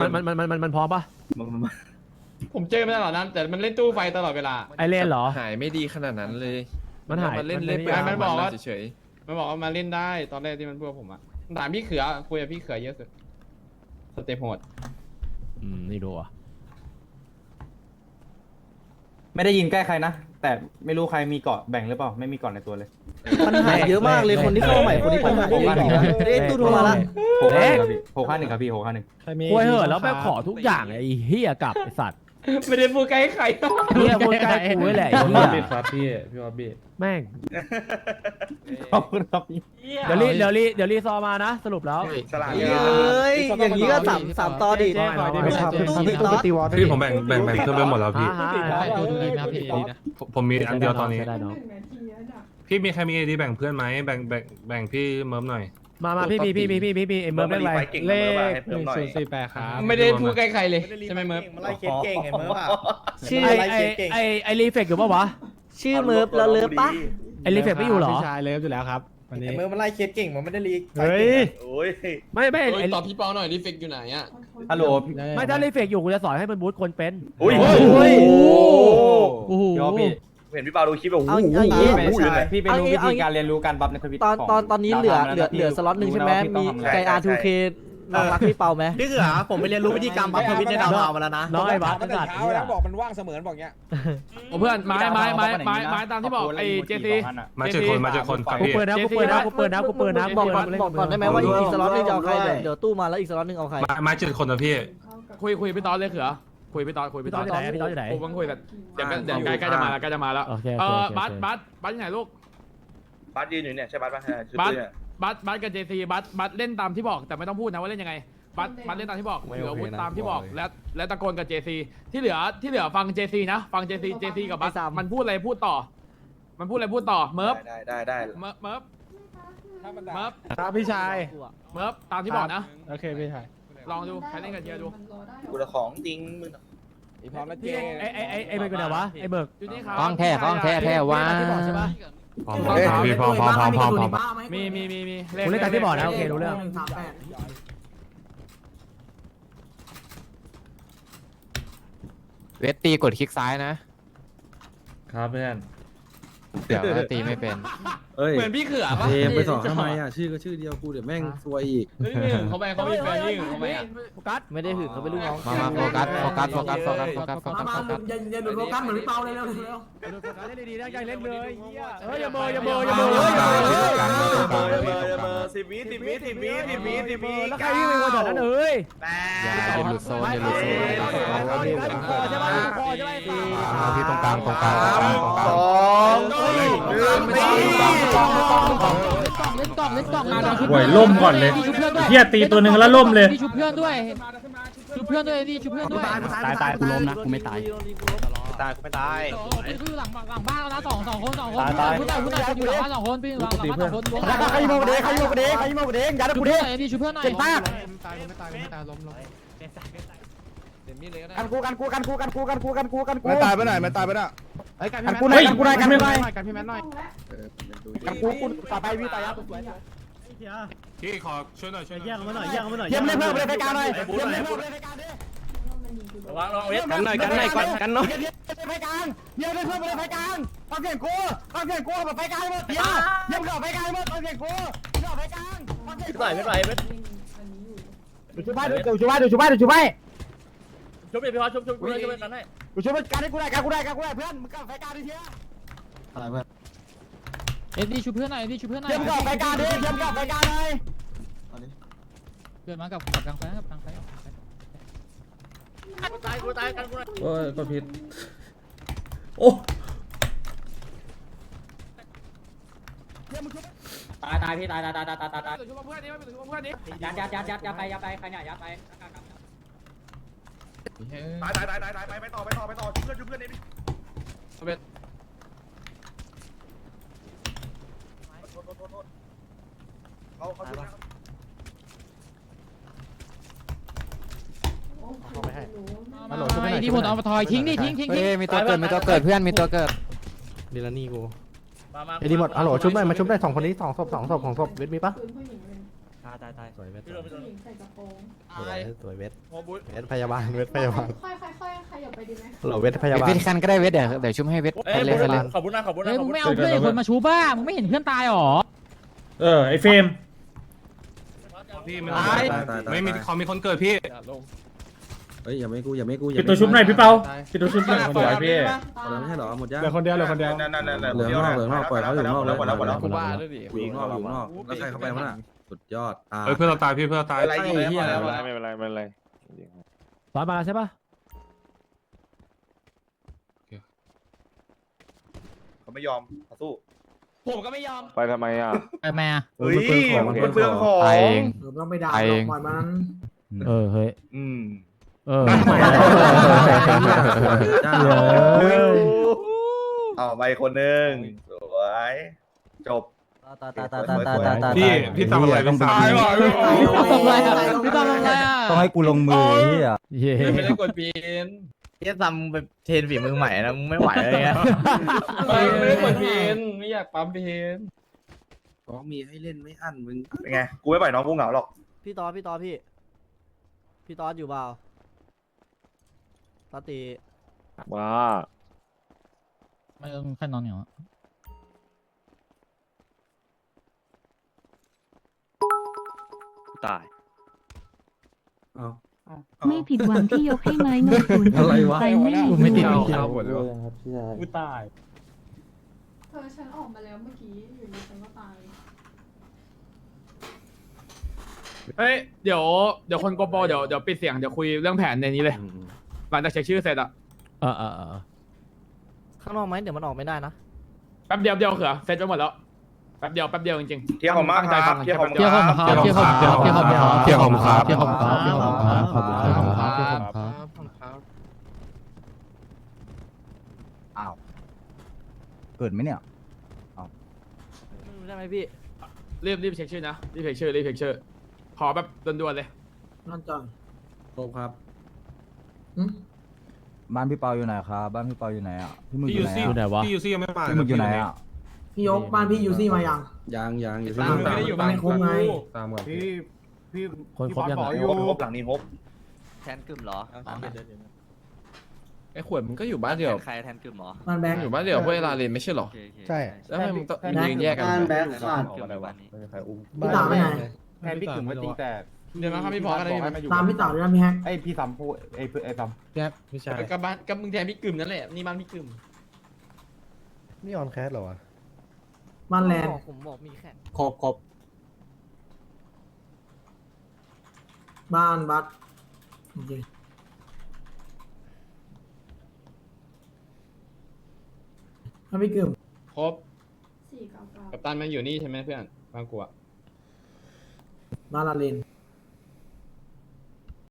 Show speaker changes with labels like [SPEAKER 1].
[SPEAKER 1] มันมันมันมันมันมันพร้อมปะ
[SPEAKER 2] ผมเจอมาตลอดนั้น แต่มันเล่นตู้ไฟตลอดเวลา
[SPEAKER 1] ไอเล่นเหรอ
[SPEAKER 3] หายไม่ดีขนาดนั้นเลย
[SPEAKER 1] มันหาย
[SPEAKER 3] มันเล่น
[SPEAKER 1] มัน
[SPEAKER 3] เล่น
[SPEAKER 1] ไม่
[SPEAKER 3] ไป
[SPEAKER 1] ได้
[SPEAKER 2] มันบอกว่า
[SPEAKER 3] เฉย
[SPEAKER 2] มันบอกว่ามาเล่นได้ตอนแรกที่มันพูดกับผมอะถามพี่เขือคุยกับพี่เขือเยอะสุดสเต็ปโหด
[SPEAKER 1] อืมนี่ดูอะ
[SPEAKER 4] ไม่ได้ยินใกล้ใครนะ แต่ไม่รู้ใครมีเกาะแบ่งหรือเปล่า ไม่มีเกาะในตัวเลย
[SPEAKER 5] ปัญหาเยอะมากเลยคนที่เข้ามาใหม่คนที่ปัญหาเยอะจริงนะเอ้ยตู้โทรมาละ
[SPEAKER 4] หกห้าหนึ่งครับพี่หกห้าหนึ่งครับพี่หกห้าหนึ่ง
[SPEAKER 1] คุยเหอะแล้วแม่งขอทุกอย่างไอ้เฮียกลับไอ้สัตว์
[SPEAKER 2] ไม่ได้พูดใกล้ใคร
[SPEAKER 1] เฮียคนใกล้กูไว้แหละไอ้เฮีย
[SPEAKER 6] ครับพี่พี่วอบบี้
[SPEAKER 1] แม่ง
[SPEAKER 4] ขอบคุณครับพี่
[SPEAKER 1] เดี๋ยวรีเดี๋ยวรีเดี๋ยวรีซอมานะ สรุปแล้ว
[SPEAKER 6] สลาก
[SPEAKER 5] เอ้ยอย่างนี้ก็สามสามต่อดิ
[SPEAKER 1] เจ๊ขอดี
[SPEAKER 5] ไม่
[SPEAKER 1] ไม่
[SPEAKER 5] ท
[SPEAKER 1] ทำ
[SPEAKER 5] ตู้ติดต่อ
[SPEAKER 6] พี่ผมแบ่งแบ่งแบ่งเครื่องไปหมดแล้วพี่
[SPEAKER 1] อ่าฮะ
[SPEAKER 7] ดูดูเลยครับพี่ดีนะ
[SPEAKER 6] ผมผมมีอันเดียวตอนนี้
[SPEAKER 1] ใช้ได้เนาะ
[SPEAKER 6] พี่มีใครมีไอดีแบ่งเพื่อนไหมแบ่งแบ่งแบ่งพี่เมิร์มหน่อย
[SPEAKER 1] มามาพี่พี่พี่พี่พี่พี่พี่เอ็มเบอร์เป็นไร
[SPEAKER 7] เลขหนึ่งศูนย์สี่แปดครับ
[SPEAKER 2] ไม่ได้พูดใกล้ใครเลยใช่ไหมเมิร์ฟ
[SPEAKER 5] มันไล่เคสเก่งไงเมิร์ฟอะ
[SPEAKER 1] ชื่อไอไอไอไอรีเฟกอยู่ปะวะ
[SPEAKER 5] ชื่อเมิร์ฟแล้วเลิฟปะ
[SPEAKER 1] ไอรีเฟกไม่อยู่เหรอ
[SPEAKER 7] พี่ชายเลิฟอยู่แล้วครับวันนี้
[SPEAKER 5] ไอ้เมิร์ฟมันไล่เคสเก่งมันไม่ได้ลีก
[SPEAKER 7] เฮ้ย
[SPEAKER 5] โอ้ย
[SPEAKER 1] ไม่ไม่
[SPEAKER 2] เฮ้ย
[SPEAKER 1] ไอ้
[SPEAKER 2] ตอบพี่เปาหน่อยดิเฟกอยู่ไหนอะ
[SPEAKER 4] ฮัลโหล
[SPEAKER 1] ไม่ถ้ารีเฟกอยู่กูจะสอนให้มันบูทคนเป็น
[SPEAKER 4] อุ้ย
[SPEAKER 5] โอ้ย
[SPEAKER 1] โอ้โห
[SPEAKER 4] ยอพี่
[SPEAKER 8] เห็นพี่เปาดูคลิปแบบ
[SPEAKER 5] เอา
[SPEAKER 8] โอ้โห
[SPEAKER 5] เอาอย่างงี้
[SPEAKER 4] ไม่ใช่พี่ไปรู้วิธีการเรียนรู้การบัฟในทวิต
[SPEAKER 5] ตอน
[SPEAKER 4] ของ
[SPEAKER 5] ตอนตอนนี้เหลือ
[SPEAKER 4] ดาว
[SPEAKER 5] เหลือ
[SPEAKER 4] ทำ
[SPEAKER 5] เหลือสล็อตหนึ่งใช่ไหม
[SPEAKER 4] รู้
[SPEAKER 5] มี
[SPEAKER 4] นะว่าพี่ต้องทำอะไร
[SPEAKER 5] ไกอาร์ทูเคน้องรักพี่เปาไหม
[SPEAKER 9] พี่เขือผมไปเรียนรู้วิธีการบัฟทวิตในดาวเทามาแล้วนะ
[SPEAKER 1] น้องไอ้บัสขนาดนี้อะ
[SPEAKER 9] บอกมันว่างเสมือนบอกเงี้ย
[SPEAKER 2] โอ้เพื่อนไม้ไม้ไม้ไม้ไม้ตามที่บอกไอ้เจซี
[SPEAKER 6] มาเจอคนมาเจอคนฟัง
[SPEAKER 1] กู
[SPEAKER 6] พี่
[SPEAKER 1] เปิดนะกูเปิดนะกูเปิดนะกูเปิดนะ
[SPEAKER 5] บอกก่อนบอกก่อนได้ไหมว่าอีกสล็อตหนึงจะเอาใครเดี๋ยวเดี๋ยวตู้มาแล้วอีกสล็อตหนึงเอาใคร
[SPEAKER 6] มามาเจอคนนะพี่
[SPEAKER 2] คุยคุยพี่ตอนเลยเขือ คุยพี่ตอนคุย
[SPEAKER 1] พี่
[SPEAKER 2] พี่
[SPEAKER 1] ต
[SPEAKER 2] ต
[SPEAKER 1] อ
[SPEAKER 2] อนน
[SPEAKER 1] อยู่ไหนพี่ตอนอยู่ไหน
[SPEAKER 2] ผมเพิ่งคุยแต่เดี๋ยวก็เดี๋ยวใกล้ใกล้จะมาแล้วใกล้จะมาแล้ว
[SPEAKER 1] โอเค
[SPEAKER 2] เอ
[SPEAKER 1] โอ
[SPEAKER 2] อ
[SPEAKER 1] เค
[SPEAKER 2] บัสบัสบัสอยู่ไหนลูก
[SPEAKER 8] บัสยืนอยู่เนี่ยใช่บัสป่ะคือ
[SPEAKER 2] บัส
[SPEAKER 8] ปืนเนี่ย
[SPEAKER 2] บัสบัสกับเจซีบัสบัสเล่นตามที่บอกแต่ไม่ต้องพูดนะว่าเล่นยังไงบัสบัสเล่นตามที่บอกเหลืออาวุธตามที่บอกและและตะโกนกับเจซีที่เหลือที่เหลือฟังเจซีนะฟังเจซีเจซีกับบัสมันพูดอะไรพูดต่อ มันพูดอะไรพูดต่อเมิร์ฟ
[SPEAKER 8] ได้ได้ได้
[SPEAKER 2] เมิร์ฟเมิร์ฟเมิร์ฟ
[SPEAKER 7] ครับพี่ชาย
[SPEAKER 2] เมิร์ฟตามที่บอกนะ
[SPEAKER 7] โอเคพี่ชาย
[SPEAKER 2] ลองดูใครเล่นกับเทียดู
[SPEAKER 8] กูจะของจริงมึง
[SPEAKER 9] อีพร้อมแล้วเจ
[SPEAKER 1] พี่ไอไอไอไอเบิร์กอยู่ไหนวะไอเบิร์ก
[SPEAKER 2] อยู่นี่ครับ
[SPEAKER 7] ข้องแท้ข้องแท้แท้ว่า
[SPEAKER 1] ที่บอกใช่ปะ
[SPEAKER 6] พร้อมพร้อมพร้อมพี่พร้อมพร้อมพร้อมพร้อมพร้อม
[SPEAKER 2] มีมีมีมี
[SPEAKER 1] กูเล่นตามที่บอกนะโอเครู้เรื่อง
[SPEAKER 7] เวทตีกดคลิกซ้ายนะ
[SPEAKER 6] ครับเพื่อน
[SPEAKER 7] เดี๋ยวถ้าตีไม่เป็น
[SPEAKER 9] เฮ้ย
[SPEAKER 2] เหมือนพี่เขือปะ
[SPEAKER 9] เอไปสอนทำไมอะชื่อก็ชื่อเดียวกูเดี๋ยวแม่งซวยอีก
[SPEAKER 2] เฮ้ยไม่หึงเขาไปเขามีแฟนนี่หึงเขาไปอะ
[SPEAKER 1] โฟกัส
[SPEAKER 5] ไม่ได้หึงเขาเป็นลูกน้อง
[SPEAKER 7] มามาโฟกัสโฟกัสโฟกัสโฟกัสโฟกัสโฟกัสโฟกัส
[SPEAKER 9] อย่าหลุดโฟกัสเหมือนพี่เปาเลยเร็วเร็ว
[SPEAKER 1] โฟกัสเล่นดีๆนะใจเล่นเลยเฮียเฮ้ยอย่าเบอร์อย่าเบอร์อย่าเบอร์อย่าเบอร์
[SPEAKER 8] สิบวิสิบวิสิบวิสิบวิสิบวิ
[SPEAKER 1] แล้วใครวิ่งไปคนแถวนั้นเอ้ย
[SPEAKER 7] อย่าอย่าหลุดโซนอย่าหลุดโซน
[SPEAKER 1] คอใช่ปะคอใช่ปะ
[SPEAKER 7] เอาที่ตรงกลางตรงกลางตรงกลางตรงกลาง
[SPEAKER 8] สองหนึ่งตี
[SPEAKER 10] เล่นกล่องเล่นกล่องเล่นกล่อง
[SPEAKER 6] ห่วยล่มก่อนเลย
[SPEAKER 10] ชุบเพื่อนด้วย
[SPEAKER 6] เฮียตีตัวหนึ่งแล้วล่มเลย
[SPEAKER 10] ชุบเพื่อนด้วยชุบเพื่อนด้วยนี่ชุบเพื่อนด้วย
[SPEAKER 9] ตายตายกูล้มนะกูไม่ตาย
[SPEAKER 8] ตายกูไม่ตาย
[SPEAKER 10] คือหลังหลังบ้านแล้วนะสองสองคนสองคนผู้ชายผู้ชายอยู่หลังบ้านสองคนพี่หลังหลังบ้านสองคนรวมกัน
[SPEAKER 4] ใครโมกเดใครโมกเดใครโมกเดยัด
[SPEAKER 10] ชุบ
[SPEAKER 4] กู
[SPEAKER 10] เพื่
[SPEAKER 4] เด
[SPEAKER 10] อนหน่อยนี่ชุบเพื่อนหน่อย
[SPEAKER 4] เจ็บมาก
[SPEAKER 7] ตายไม่ตายไม่ตายล้มล้ม
[SPEAKER 4] กันกูกันกูกันกูกันกูกันกูกันกูกันกู
[SPEAKER 9] ไม่ตายไปไหนไม่ตายไปไหน
[SPEAKER 7] ไอ้กัน
[SPEAKER 4] กันกูหน่อยกันกูหน่อยกันกูหน่อย
[SPEAKER 7] กันพี่แมนหน่อย
[SPEAKER 4] กันกูกูต่อไปวิตายาตัวสวย
[SPEAKER 6] พี่ขอช่วยหน่อยช่วยหน่อย
[SPEAKER 4] เยี่ยมเลยเพิ่มเลยไฟการหน่อยเยี่ยมเลยเพิ่มเลยไฟการดิ
[SPEAKER 8] วางลองเวท
[SPEAKER 4] กันหน่อยกันหน่อยก่อนกันหน่อยเยี่ยมไฟการเยี่ยมเลยเพิ่มเลยไฟการฟังเสียงกูฟังเสียงกูแบบไฟการหมดเยี่ยมเยี่ยมกับไฟการหมดฟังเสียงกูเยี่ยมไฟการฟังเสียงกู
[SPEAKER 8] ไม่ไหวไม่ไหว
[SPEAKER 4] ดูชูบ้านดูชูบ้านดูชูบ้านดูชูบ้าน
[SPEAKER 8] ชุบพี่พอชุบชุบชุบชุบกันให้
[SPEAKER 4] ดูชูบ้านการให้กูได้การกูได้การกูได้เพื่อนมึงกับไฟการดิเทีย
[SPEAKER 10] เอ็ดดี้ชุบเพื่อนหน่อยเอ็ดดี้ชุบเพื่อนหน่อย
[SPEAKER 4] เยี่ยมกับไฟการดิเยี่ยมกับไฟการเลย
[SPEAKER 10] เพื่อนมากับกับกลางไฟกับกลางไฟ
[SPEAKER 8] กูตายกูตายกันกู
[SPEAKER 6] โอ้ยกดผิดโอ้
[SPEAKER 5] ตายตายพี่ตายตายตายตายตายตาย
[SPEAKER 2] ชุบเพื่อนนี้ไม่เป็นชุบเพื่อนนี้
[SPEAKER 5] ยัดยัดยัดยัดยัดไปยัดไปใครเนี่ยยัดไป
[SPEAKER 8] ตายตายตายตายตายไปไปต่อไปต่อไปต่อชุบเพื่อนชุบเพื่อนนี่เขาเขาชุบนะ
[SPEAKER 10] ไอ้ที่ผมเอามาทอยทิ้งดิทิ้งทิ้ง
[SPEAKER 7] เฮ้
[SPEAKER 10] ทิ้ง
[SPEAKER 7] ยมีตัวเกิดมีตัวเกิดเพื่อนมีตัวเกิด
[SPEAKER 9] เดลนี่กู
[SPEAKER 8] มามา
[SPEAKER 9] ไอ้ดีหมดฮัลโหลชุบหน่อยมาชุบได้สองคนนี้สองศพสองศพของศพเวทมีปะา
[SPEAKER 11] ยตายตาย
[SPEAKER 12] สวยเวท
[SPEAKER 8] พี่โดนพี่โดน
[SPEAKER 13] ใส่กระโปรง
[SPEAKER 12] สวยสวยเวท
[SPEAKER 8] โอ้บุ๊
[SPEAKER 12] เวทพยาบาลเวทพยาบาล
[SPEAKER 13] ค่อยๆค่อยๆขยับไปดีไหม
[SPEAKER 12] หล่อเวทพยาบาลเวทคันก็ได้เวทเดี๋ยวเดี๋ยวชุบให้เวท
[SPEAKER 8] เอ้ย
[SPEAKER 12] เล่นเล่น
[SPEAKER 8] ขอบคุณนะขอบคุณนะ
[SPEAKER 10] เฮ้ยมึงไม่เอาเพื่อนอีกคนมาชูบ้ามึงไม่เห็นเพื่อนตายหรอ
[SPEAKER 1] เออไอเฟรม
[SPEAKER 6] พี่ไม่ไม่มีเขามีคนเกิดพี่
[SPEAKER 11] เฮ้ยอย่าไม่กูอย่าไม่กู
[SPEAKER 1] ปิดตัวชุบหน่อยพี่เปาปิดตัวชุบหน่อยสวยพี่
[SPEAKER 11] ไม่ใช่หรอหมดยัง
[SPEAKER 1] เหลือคนเดียวเหลือคนเดียว
[SPEAKER 8] นั่นนั่นนั่น
[SPEAKER 11] เหลืองนอกเหลืองนอกปล่อยเขาอยู่นอกแล้ว
[SPEAKER 8] หมดแล้วหมดแล้ว
[SPEAKER 12] กูว่าด้วยดิ
[SPEAKER 11] อยู่นอกอยู่นอกแล้วใครเข้าไปวะน่ะ สุดยอดตา
[SPEAKER 6] เอ้ยเพื่อนเราตายพี่เพื่อนเราตาย
[SPEAKER 8] อะไรยิงเลยไม่
[SPEAKER 6] ไม่เป็นไรไม่เป็นไร
[SPEAKER 1] ร้อนมาใช่ปะ
[SPEAKER 8] เขาไม่ยอมเขาสู้
[SPEAKER 3] ผมก็ไม่ยอม
[SPEAKER 6] ไปทำไมอะ
[SPEAKER 10] ไปแม่
[SPEAKER 8] เฮ้ยมันเปลืองของ
[SPEAKER 12] ไปเอง
[SPEAKER 9] ต้องไปด่า
[SPEAKER 12] ไปเอง
[SPEAKER 9] ปล่อยมัน
[SPEAKER 1] เออเฮ้ย
[SPEAKER 8] อืม
[SPEAKER 1] เออ
[SPEAKER 11] จ้า
[SPEAKER 8] เอาไปคนหนึ่งสวยจบ
[SPEAKER 11] ตาตาตาตาตาตาตา
[SPEAKER 6] พี่พี่ทำอะไรเป็นสาม
[SPEAKER 10] พี่ตามทำอะไรอะพี่ตามทำอะไรอะ
[SPEAKER 11] ต้องให้กูลงมือเฮีย
[SPEAKER 1] เย้
[SPEAKER 3] ไม่ได้กดปีนเฮียทำแบบเทรนฝีมือใหม่นะมึงไม่ไหวเลยไงไม่ได้กดปีนไม่อยากปั๊มปีน
[SPEAKER 11] ก็มีให้เล่นไม่อั้นมึง
[SPEAKER 8] เป็นไงกูไม่ปล่อยน้องกูเหงาหรอก
[SPEAKER 11] พี่ตอพี่ตอพี่ พี่ตออยู่เปล่าตาตี
[SPEAKER 6] ว้า
[SPEAKER 10] ไม่ต้องแค่นอนอย่าง
[SPEAKER 3] ตาย
[SPEAKER 13] ไม่ผิดหวังที่ยกให้ไม้นนศูนย์
[SPEAKER 11] อะไรวะ
[SPEAKER 13] ไปไม่มี
[SPEAKER 1] ไม่ติด
[SPEAKER 6] เอาหมดเลย
[SPEAKER 3] กูตาย
[SPEAKER 13] เธอฉันออกมาแล้วเมื่อกี้อยู่ดีฉันก็ตาย
[SPEAKER 2] เฮ้ย เดี๋ยว เดี๋ยวคนโกโปรเดี๋ยว เดี๋ยวปิดเสียง เดี๋ยวคุยเรื่องแผนในนี้เลย หลังจากเช็คชื่อเสร็จอะ
[SPEAKER 1] เออเออเออ
[SPEAKER 11] ข้างนอกไหมเดี๋ยวมันออกไม่ได้นะ
[SPEAKER 2] แป๊บเดียวเดียวเขือเสร็จไปหมดแล้ว แป๊บเดียวแป๊บเดียวจริงๆ
[SPEAKER 8] เที่ยวของมาก
[SPEAKER 2] ตั้งใจ
[SPEAKER 8] ครั
[SPEAKER 2] ฟั
[SPEAKER 8] บ
[SPEAKER 2] ง
[SPEAKER 8] เที่ยวของ
[SPEAKER 10] เที่ยวคอมครับเที่ยวคอมเที่ยวคอมครับ
[SPEAKER 12] เที่ยวของครับ
[SPEAKER 10] เที่ยวคอมครับเที่ยวคอมครับขอบคุณครับเที่ยวคอมครับ
[SPEAKER 9] เกิดไหมเนี่ย
[SPEAKER 11] ใช่ไหมพี่
[SPEAKER 2] รีบรีบเช็คชื่อนะรีบเช็คชื่อรีบเช็คชื่อขอแบบด่วนๆเลย
[SPEAKER 9] นั่นจัง
[SPEAKER 11] ครบครับ
[SPEAKER 9] บ้านพี่เปาอยู่ไหนครับบ้านพี่เปาอยู่ไหนอะพี่มึง
[SPEAKER 6] พี่
[SPEAKER 9] อ
[SPEAKER 6] ยู
[SPEAKER 9] ยู่ไหน
[SPEAKER 6] ซี่
[SPEAKER 9] อะ
[SPEAKER 6] พี่ยูซี่ยังไม่มา
[SPEAKER 9] พี่มึงอยู่ไหนอะ
[SPEAKER 14] พี่ยกบ้านพี่ยูซี่มายัง
[SPEAKER 11] ยังยังอยู่
[SPEAKER 3] ตามไม่ได้อยู่บ้าน
[SPEAKER 14] คุ้มไง
[SPEAKER 6] ตามก่อน
[SPEAKER 9] พี่พี่
[SPEAKER 1] คนครบยัง
[SPEAKER 8] ห
[SPEAKER 1] ไง
[SPEAKER 8] งบหลังนี้งบ
[SPEAKER 3] แทนกึ่มเหรอ
[SPEAKER 12] ไอ้ขวดมันก็อยู่บ้านเดียว
[SPEAKER 3] ใครแทนกึ่มเหรอ
[SPEAKER 14] บ้านแบงค์
[SPEAKER 12] อยู่บ้านเดียวเพื่อลาเลนไม่ใช่หรอ
[SPEAKER 3] ใช่
[SPEAKER 12] แล้วทำไมมึงต้องยืนแยกกัน
[SPEAKER 14] บ้านแบงค์ขาด
[SPEAKER 3] กึ่มอยู่บ้านนี้
[SPEAKER 14] พี่ตาไปไหน
[SPEAKER 9] แทนพี่กึ่งมาตีแต่
[SPEAKER 12] เดี๋ยวนะครับพี่พอกันได้ไหม
[SPEAKER 14] ตามพี่เต่าด้วยนะพี่แฮก
[SPEAKER 9] ไอพี่ซัมพูไอไอซัม
[SPEAKER 12] ไม่ใช่
[SPEAKER 3] กับบ้านกับมึงแทนพี่กึ่มนั่นแหละนี่บ้านพี่กึ่ม
[SPEAKER 12] นี่ออนแคสเหรอวะ
[SPEAKER 14] บ้านแลนด์
[SPEAKER 11] ผมบอกมีแค่
[SPEAKER 14] ครบครบบ้านบัสโอเคถ้าพี่กึ่ม
[SPEAKER 3] ครบ
[SPEAKER 13] สี่เก้าเก้า
[SPEAKER 3] กับตันมันอยู่นี่ใช่ไหมเพื่อนบ้านกูอะ
[SPEAKER 14] บ้านลาเลน